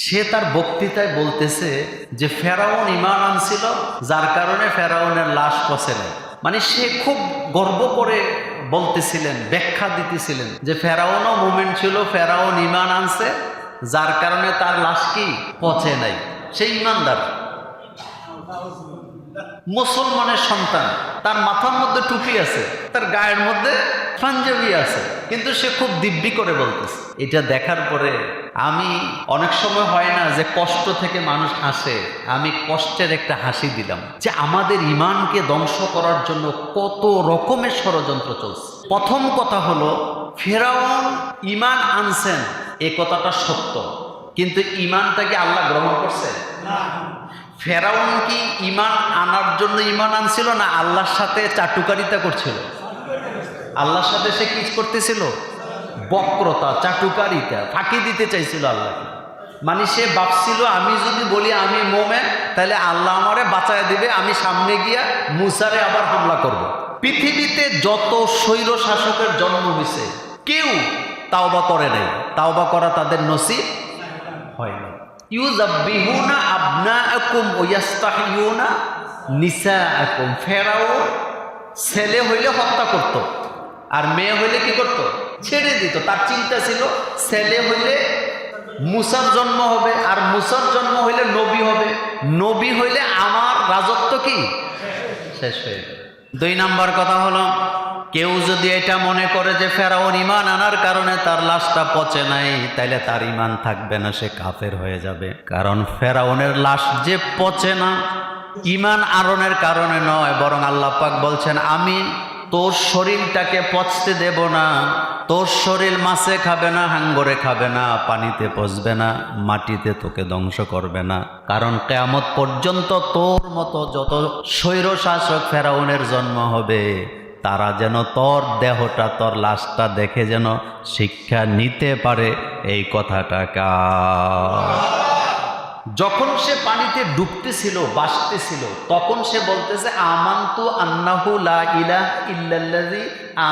সে তার বক্তৃতায় বলতেছে যে ফেরাউন ইমান আনছিল, যার কারণে ফেরাউনের লাশ পচে নেয় মানে সে খুব গর্ব করে বলতেছিলেন, ব্যাখ্যা দিতেছিলেন যে ফেরাউনও মুমেন্ট ছিল, ফেরাউন ইমান আনছে, যার কারণে তার লাশ কি? পচে নাই। সেই ইমানদার মুসলমানের সন্তান। তার মাথার মধ্যে টুপি আছে, তার গায়ের মধ্যে পাঞ্জাবি আছে, কিন্তু সে খুব দিব্যি করে বলতেছে। এটা দেখার পরে আমি, অনেক সময় হয় না যে কষ্ট থেকে মানুষ হাসে, আমি কষ্টের একটা হাসি দিলাম যে আমাদের ইমানকে ধ্বংস করার জন্য কত রকমের ষড়যন্ত্র চলছে। প্রথম কথা হলো, ফেরাউন ইমান আনছেন, এ কথাটা সত্য। কিন্তু ইমানটাকে আল্লাহ গ্রহণ করছে? ফেরাউন কি ইমান আনার জন্য ইমান আনছিল না আল্লাহর সাথে চাটুকারিতা করছিল? আল্লাহর সাথে সে কি করতেছিল? বক্রতা, চাটুকারিতা, ফাঁকি দিতে চাইছিল আল্লাহকে। মানে সে ভাবছিল, আমি যদি বলি আমি মোমেন, তাহলে আল্লাহ আমারে বাঁচায় দিবে, আমি সামনে গিয়া মুসারে আবার হামলা করব। পৃথিবীতে যত স্বৈর শাসকের জন্ম হয়েছে কেউ তাওবা করে নাই। তাওবা করা তাদের নসিব হয় না ইউজাব্বিহুনা আবনাআকুম ওয়া ইয়াস্তাহিয়ুনা নিসাআকুম। ফেরাও ছেলে হইলে হত্যা করত, আর মেয়ে হইলে কি করত? ছেড়ে দিত। তার চিন্তা ছিল, ছেলে হইলে মুসার জন্ম হবে, আর মুসার জন্ম হইলে নবী হবে। নবী হইলে আমার রাজত্ব কি? শেষ হয়ে দুই নাম্বার কথা হলো কেউ যদি এটা মনে করে যে ফেরাউন ইমান আনার কারণে তার লাশটা পচে নাই, তাইলে তার ইমান থাকবে না, সে কাফের হয়ে যাবে। কারণ ফেরাউনের লাশ যে পচে না ইমান আরণের কারণে নয়, বরং আল্লাহ পাক বলছেন, আমি তোর শরীরটাকে পচতে দেব না, তোর শরীর মাছে খাবে না, হাঙ্গরে খাবে না, পানিতে পচবে না, মাটিতে তোকে ধ্বংস করবে না। কারণ কেয়ামত পর্যন্ত তোর মতো যত স্বৈর শাসক ফেরাউনের জন্ম হবে তারা যেন তোর দেহটা, তোর লাশটা দেখে যেন শিক্ষা নিতে পারে। এই কথাটা কা যখন সে পানিতে ডুবতেছিল বাসতেছিল তখন সে বলতেছে, আমান্তু আন্নাহু লা ইলাহ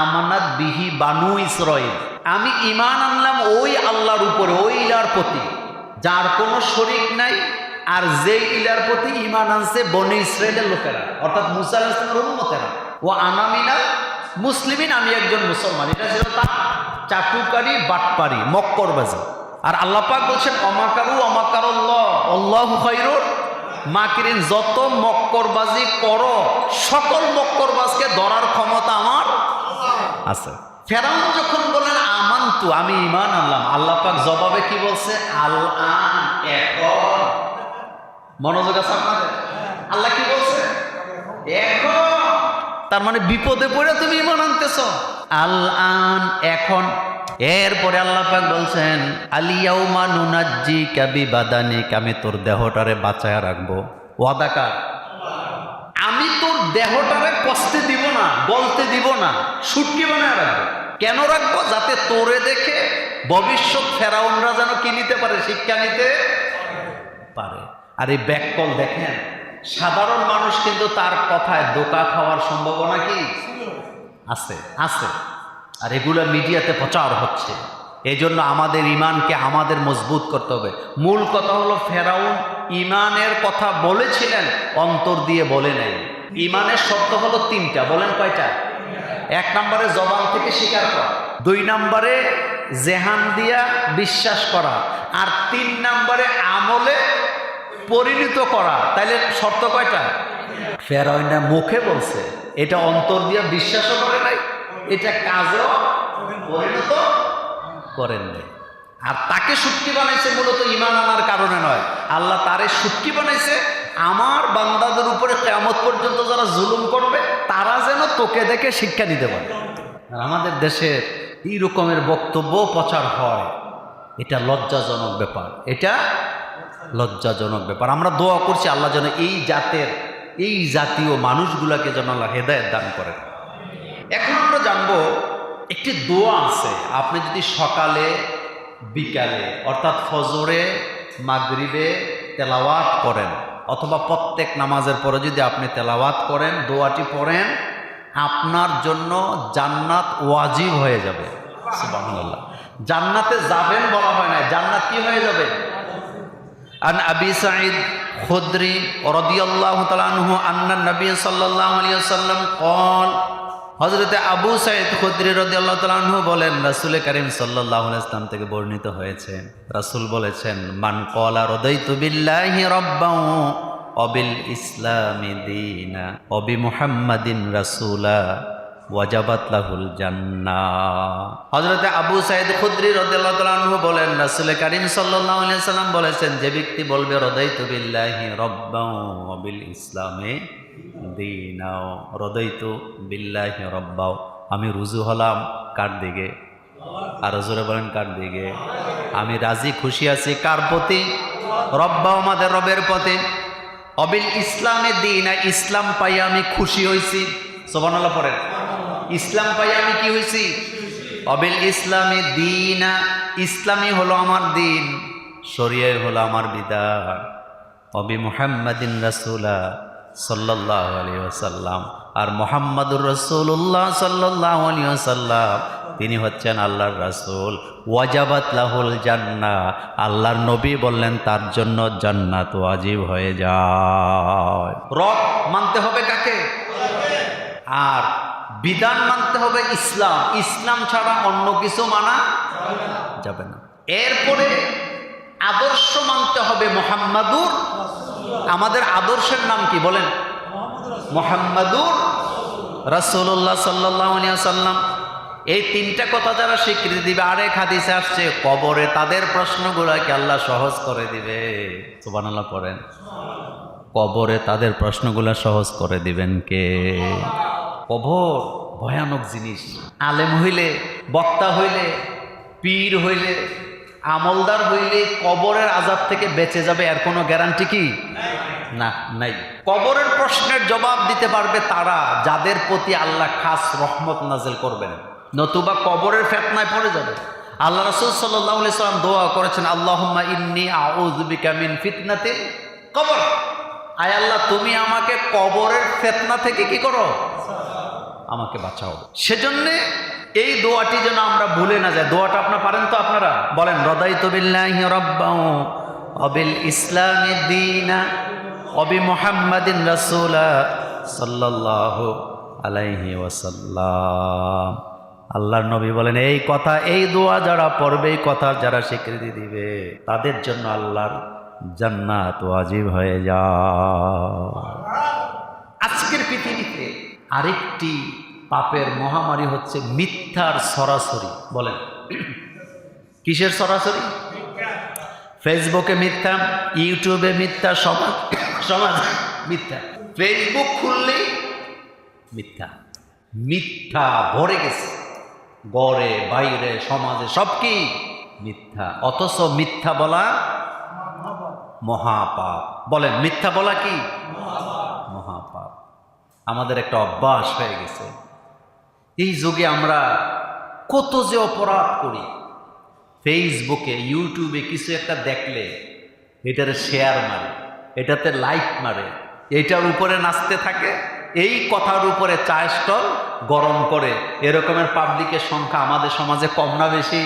আমানাত বিহি বানু ইসরাইল আমি ইমান আনলাম ওই আল্লাহর উপরে, ওই ইলার প্রতি। যার কোনো শরিক নাই আর যে ইলার প্রতি ইমান আনছে বনি ইসরায়েলের লোকেরা, অর্থাৎ মুসা আলাইহিস সালামের উম্মতেরা। ও আনামিনা মুসলিমিন, আমি একজন মুসলমান। এটা ছিল তার চাটুকারি বাটপারি মক্করবাজি আর আল্লাহ পাক বলছেন, অমাকারু আল্লাহ খৈরুর মাকিরিন, যত মক্করবাজি করো, সকল মক্করবাজকে ধরার ক্ষমতা আমার আছে। ফেরাউন যখন বলেন আমান্তু, আমি ইমান আনলাম। আল্লাহ পাক জবাবে কি বলছে? আল আন এখন মনোযোগ আছে আপনাদের? আল্লাহ কি বলছে? এখন। তার মানে বিপদে পড়ে তুমি ইমান আনতেছ। আল আন এখন। এরপরে আল্লাহ পাক বলছেন আলিয়াউমা নুনাজ্জি কাবি বাদানি আমি তোর দেহটারে বাঁচায় রাখব। ওয়াদাকার আমি তোর দেহটারে কষ্টে দিব না, বলতে দিব না, সুটকি বানায় রাখব। কেন রাখব? যাতে তোরে দেখে ভবিষ্যৎ ফেরাউনরা যেন কি নিতে পারে, শিক্ষা নিতে পারে। আর এই ব্যাককল দেখেন, সাধারণ মানুষ কিন্তু তার কথায় দোকা খাওয়ার সম্ভাবনা কি? আছে আছে। আর এগুলো মিডিয়াতে প্রচার হচ্ছে। এই জন্য আমাদের ইমানকে আমাদের মজবুত করতে হবে। মূল কথা হলো, ফেরাউন ইমানের কথা বলেছিলেন, অন্তর দিয়ে বলে নাই। ইমানের শর্ত হলো তিনটা, বলেন কয়টা? এক নম্বরে জবান থেকে স্বীকার করা, দুই নম্বরে জেহান দিয়া বিশ্বাস করা, আর তিন নম্বরে আমলে পরিণত করা, তাইলে শর্ত কয়টা? ফেরাউনটা মুখে বলছে, এটা অন্তর দিয়ে বিশ্বাসও করে নাই, এটা কাজেও পরিণত করেন আর তাকে সুটকি বানাইছে মূলত ইমান আনার কারণে নয়। আল্লাহ তারে সুটকি বানাইছে, আমার বান্দাদের উপরে কেমত পর্যন্ত যারা জুলুম করবে, তারা যেন তোকে দেখে শিক্ষা নিতে পারে। আর আমাদের দেশের এই রকমের বক্তব্য প্রচার হয়, এটা লজ্জাজনক ব্যাপার। এটা লজ্জাজনক ব্যাপার। আমরা দোয়া করছি আল্লাহ যেন এই জাতের, এই জাতীয় মানুষগুলাকে যেন আল্লাহ হেদায়ত দান করেন। এখন আমরা জানব একটি দোয়া আছে। আপনি যদি সকালে, বিকালে, অর্থাৎ ফজরে, মাগরিবে তেলাওয়াত করেন, অথবা প্রত্যেক নামাজের পরে যদি আপনি তেলাওয়াত করেন, দোয়াটি পড়েন, আপনার জন্য জান্নাত ওয়াজিব হয়ে যাবে। জান্নাতে যাবেন বলা হয় না, জান্নাত কি হয়ে যাবে আন আবি সাঈদ খুদ্রি রদিয়াল্লাহু তাআলাহু আন্না নবী সাল্লাল্লাহু আলাইহি ওয়াসাল্লাম কল হযরতে আবু সাঈদ খুদ্রি রদিয়াল্লাহু তাআলাহু বলেন, রাসূল কারীম সাল্লাল্লাহু আলাইহি ওয়াসাল্লাম থেকে বর্ণিত হয়েছে। রাসূল বলেছেন, মান ক্বালা রাদাইতু বিল্লাহি রাব্বাও অবিল ইসলামি দীনা, অবি মুহাম্মাদিন রাসূলা। ওয়াজাবাত লাহুল জান্না হজরতে আবু সাইদ খুদ্রি তাআলা বলেন রাসূল করিম আলাইহি সাল্লাম বলেছেন, যে ব্যক্তি বলবে, রদাইতু বিল্লাহি রব্বাও ওয়া বিল ইসলামে দীনাও। রদাইতু বিল্লাহি রব্বাও। আমি রুজু হলাম কার দিকে? আর জোরে বলেন, কার দিকে? আমি রাজি, খুশি আছি কার প্রতি? রব্বাও আমাদের রবের পথে অবিল ইসলামে দিন ইসলাম পাই আমি খুশি হয়েছি সোবানাল্লাহ পড়েন। ইসলাম পাই আমি কি হয়েছি অবিল ইসলামে দিনা ইসলামই হলো আমার দিন শরিয়ায় হলো আমার বিধান। অবি মুহাম্মাদিন রাসুলা সাল্লাহ আলী আর মোহাম্মদুর রসুল্লাহ সাল্লাহ আলী তিনি হচ্ছেন আল্লাহর রাসূল। ওয়াজাবাত লাহুল জান্না আল্লাহর নবী বললেন, তার জন্য জান্নাত ওয়াজিব হয়ে যায়। রব মানতে হবে কাকে? আর বিধান মানতে হবে ইসলাম। ইসলাম ছাড়া অন্য কিছু মানা যাবে না। এরপরে আদর্শ মানতে হবে মোহাম্মদুর। আমাদের আদর্শের নাম কি বলেন? মোহাম্মদুর রাসূলুল্লাহ সাল্লাল্লাহু আলাইহি সাল্লাম এই তিনটা কথা যারা স্বীকৃতি দিবে, আরেক হাদিসে আসছে, কবরে তাদের প্রশ্নগুলোকে আল্লাহ সহজ করে দিবে। সুবহানাল্লাহ পড়েন। কবরে তাদের প্রশ্নগুলো সহজ করে দিবেন কে? কবর, ভয়ানক জিনিস। আলেম হইলে, বক্তা হইলে, পীর হইলে, আমলদার হইলে কবরের আজাব থেকে বেঁচে যাবে এর কোনো গ্যারান্টি কি? না, নাই। কবরের প্রশ্নের জবাব দিতে পারবে তারা যাদের প্রতি আল্লাহ খাস রহমত নাজেল করবেন। নতুবা কবরের ফেতনায় পড়ে যাবে। আল্লাহ রসুল সাল্লাম দোয়া করেছেন, আল্লাহম্মা ইন্নি আউজবিকা মিন ফিতনাতে কবর। আয় আল্লাহ, তুমি আমাকে কবরের ফেতনা থেকে কি করো? আমাকে বাঁচাও। সেজন্যে এই দোয়াটি যেন আমরা ভুলে না যাই। দোয়াটা আপনার পারেন তো আপনারা? বলেন রদাই তবিল্লাহি রব্বাউ অবিল ইসলামী দিনা অবি মোহাম্মদিন রাসূলা সাল্লাল্লাহু আলাইহি ওয়াসাল্লাম। আল্লাহর নবী বলেন এই কথা এই দোয়া যারা পড়বে এই কথা যারা স্বীকৃতি দিবে তাদের জন্য আল্লাহর জান্নাত ওয়াজিব হয়ে যা আজকের পৃথিবীতে আরেকটি পাপের মহামারী হচ্ছে মিথ্যার সরাসরি, বলেন। কিসের সরাসরি? ফেসবুকে মিথ্যা, ইউটিউবে মিথ্যা, সমাজ সমাজ মিথ্যা। ফেসবুক খুললেই মিথ্যা। মিথ্যা ভরে গেছে। গড়ে, বাইরে, সমাজে সব কি? মিথ্যা। অথচ মিথ্যা বলা মহাপাপ। বলেন, মিথ্যা বলা কি? আমাদের একটা অভ্যাস হয়ে গেছে। এই যুগে আমরা কত যে অপরাধ করি ফেসবুকে ইউটিউবে কিছু একটা দেখলে এটার শেয়ার মারে, এটাতে লাইক মারে, এটার উপরে নাচতে থাকে, এই কথার উপরে চা স্টল গরম করে, এরকমের পাবলিকের সংখ্যা আমাদের সমাজে কম না বেশি?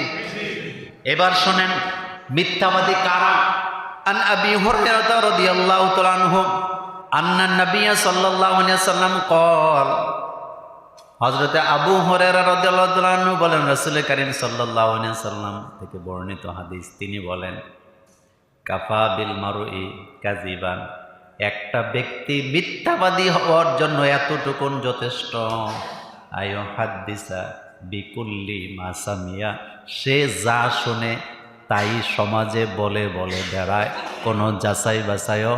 এবার শোনেন, মিথ্যাবাদী কারা? আন আবি হুরায়রা রাদিয়াল্লাহু তাআলা আনহু আন্না নবিয়া সাল্লাল্লাহু সাল্লাম কল, হযরতে আবু হুরায়রা রাদিয়াল্লাহু বলেন, রাসূল করিম আলাইহি সাল্লাম থেকে বর্ণিত হাদিস, তিনি বলেন, কাফা বিল মারুই কাজিবান একটা ব্যক্তি মিথ্যাবাদী হওয়ার জন্য এতটুকুন যথেষ্ট। আয়ো হাদ্দিসা বিকুল্লি মাসামিয়া সে যা শুনে তাই সমাজে বলে বলে বেড়ায়, কোনো যাচাই বাছাইও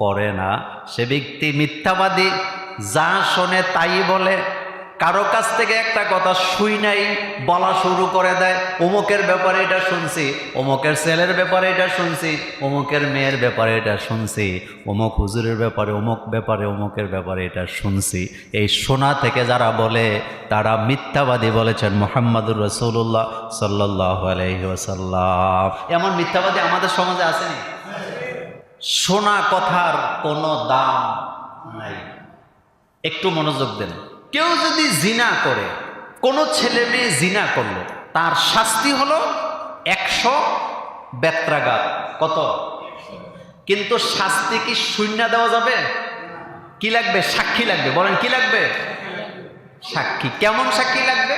করে না। সে ব্যক্তি মিথ্যাবাদী, যা শোনে তাই বলে। কারও কাছ থেকে একটা কথা শুই নাই, বলা শুরু করে দেয়, অমুকের ব্যাপারে এটা শুনছি, অমুকের ছেলের ব্যাপারে এটা শুনছি, অমুকের মেয়ের ব্যাপারে এটা শুনছি, অমুক হুজুরের ব্যাপারে, অমুক ব্যাপারে, অমুকের ব্যাপারে এটা শুনছি। এই শোনা থেকে যারা বলে, তারা মিথ্যাবাদী বলেছেন মোহাম্মদুর রসুল্লাহ সাল্লাহ আলহিহাসাল্লাম এমন মিথ্যাবাদী আমাদের সমাজে আসেনি? শোনা কথার কোনো দাম নাই। একটু মনোযোগ দেন। কেউ যদি জিনা করে, কোনো ছেলে মেয়ে জিনা করল, তার শাস্তি হলো একশো বেত্রাঘাত। কত? কিন্তু শাস্তি কি শূন্য দেওয়া যাবে? কি লাগবে? সাক্ষী লাগবে। বলেন, কি লাগবে? সাক্ষী। কেমন সাক্ষী লাগবে?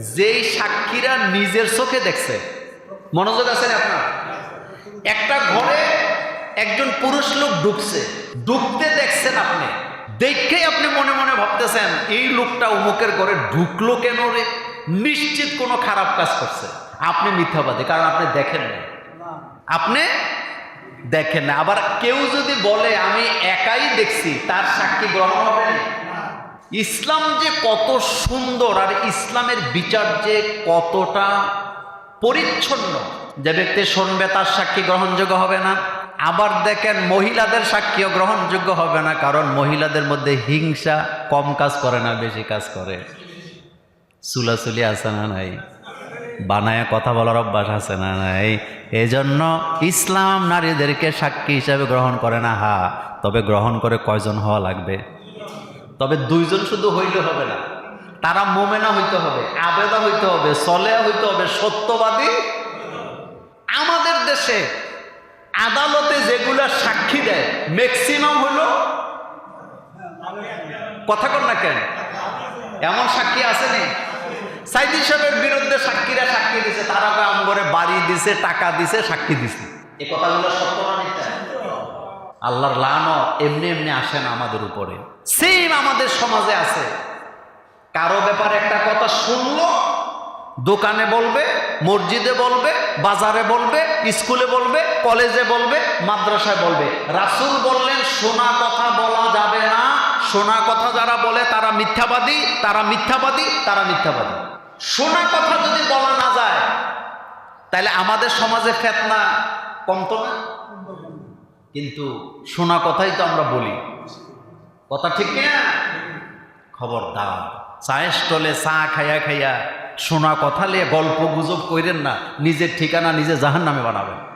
যেই সাক্ষীরা নিজের চোখে দেখছে। মনোযোগ আছেন আপনার? একটা ঘরে একজন পুরুষ লোক ঢুকছে ঢুকতে দেখছেন আপনি। দেখেই আপনি মনে মনে ভাবতেছেন, এই লোকটা অমুকের ঘরে ঢুকলো কেন রে? নিশ্চিত কোনো খারাপ কাজ করছে। আপনি মিথ্যাবাদী, কারণ আপনি দেখেন না আপনি দেখেন না আবার কেউ যদি বলে, আমি একাই দেখছি, তার সাক্ষী গ্রহণ হবে ইসলাম যে কত সুন্দর, আর ইসলামের বিচার যে কতটা পরিচ্ছন্ন, যে ব্যক্তি শুনবে তার সাক্ষী গ্রহণযোগ্য হবে না। আবার দেখেন মহিলাদের সাক্ষীও গ্রহণযোগ্য হবে না, কারণ মহিলাদের মধ্যে হিংসা কম কাজ করে না, বেশি কাজ করে। চুলাচুলি আছে না নাই? বানায় কথা বলার অভ্যাস আছে না নাই? এই জন্য ইসলাম নারীদেরকে সাক্ষী হিসাবে গ্রহণ করে না, হা, তবে গ্রহণ করে কয়জন হওয়া লাগবে? তবে দুইজন শুধু হইলে হবে না, তারা মোমেনা হইতে হবে, আবেদা হইতে হবে সলেয়া হইতে হবে, সত্যবাদী আমাদের দেশে। আদালতে যেগুলা সাক্ষী দেয় ম্যাক্সিমাম হলো, কথা কর না কেন? এমন সাক্ষী আসেনি সাইদি সাহেবের বিরুদ্ধে সাক্ষীরা সাক্ষী দিছে, তারা আম করে বাড়ি দিছে, টাকা দিছে, সাক্ষী দিছে। এই কথাগুলো সত্য না মিথ্যা? আল্লাহর লানো এমনি এমনি আসে না আমাদের উপরে। সেম আমাদের সমাজে আছে। কারও ব্যাপারে একটা কথা শুনলো দোকানে বলবে, মসজিদে বলবে, বাজারে বলবে, স্কুলে বলবে, কলেজে বলবে, মাদ্রাসায় বলবে। রাসুল বললেন, সোনা কথা বলা যাবে না। শোনা কথা যারা বলে, তারা মিথ্যাবাদী তারা মিথ্যাবাদী তারা মিথ্যাবাদী। শোনা কথা যদি বলা না যায়, তাহলে আমাদের সমাজে ফেতনা কমতো না? কিন্তু শোনা কথাই তো আমরা বলি। কথা ঠিক কিনা? খবরদার। চায়ের স্টলে চা খাইয়া খাইয়া শোনা কথা লিয়ে গল্প গুজব করেন না নিজের ঠিকানা নিজে জাহান নামে বানাবেন।